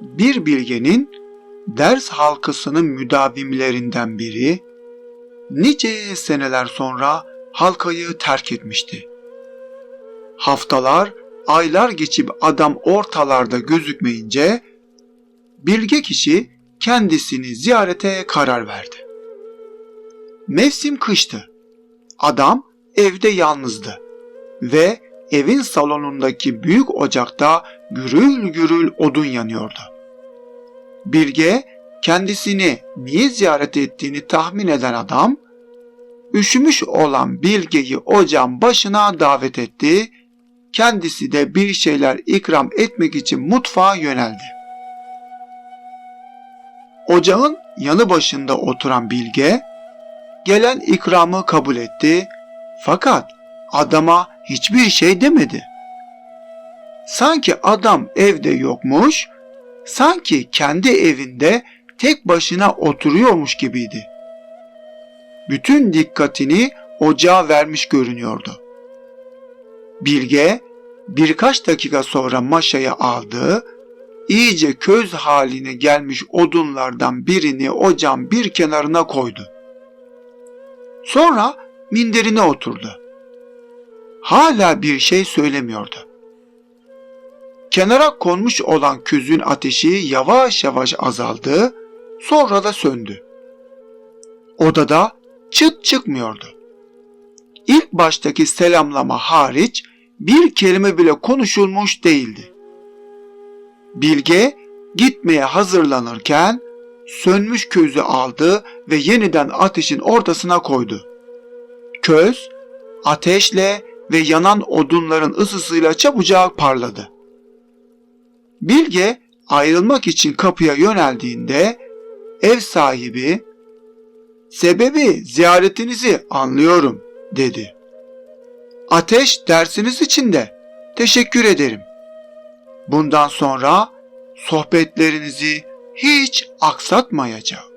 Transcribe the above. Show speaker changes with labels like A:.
A: Bir bilgenin ders halkasının müdavimlerinden biri nice seneler sonra halkayı terk etmişti. Haftalar, aylar geçip adam ortalarda gözükmeyince bilge kişi kendisini ziyarete karar verdi. Mevsim kıştı. Adam evde yalnızdı ve evin salonundaki büyük ocakta gürül gürül odun yanıyordu. Bilge kendisini niye ziyaret ettiğini tahmin eden adam, üşümüş olan Bilge'yi ocağın başına davet etti, kendisi de bir şeyler ikram etmek için mutfağa yöneldi. Ocağın yanı başında oturan Bilge, gelen ikramı kabul etti fakat adama hiçbir şey demedi. Sanki adam evde yokmuş, sanki kendi evinde tek başına oturuyormuş gibiydi. Bütün dikkatini ocağa vermiş görünüyordu. Bilge birkaç dakika sonra maşaya aldı, iyice köz haline gelmiş odunlardan birini ocağın bir kenarına koydu. Sonra minderine oturdu. Hala bir şey söylemiyordu. Kenara konmuş olan közün ateşi yavaş yavaş azaldı, sonra da söndü. Odada çıt çıkmıyordu. İlk baştaki selamlama hariç bir kelime bile konuşulmuş değildi. Bilge gitmeye hazırlanırken sönmüş közü aldı ve yeniden ateşin ortasına koydu. Köz ateşle ve yanan odunların ısısıyla çabucak parladı. Bilge ayrılmak için kapıya yöneldiğinde ev sahibi "Sebebi ziyaretinizi anlıyorum." dedi. "Ateş dersiniz için de teşekkür ederim. Bundan sonra sohbetlerinizi hiç aksatmayacağım."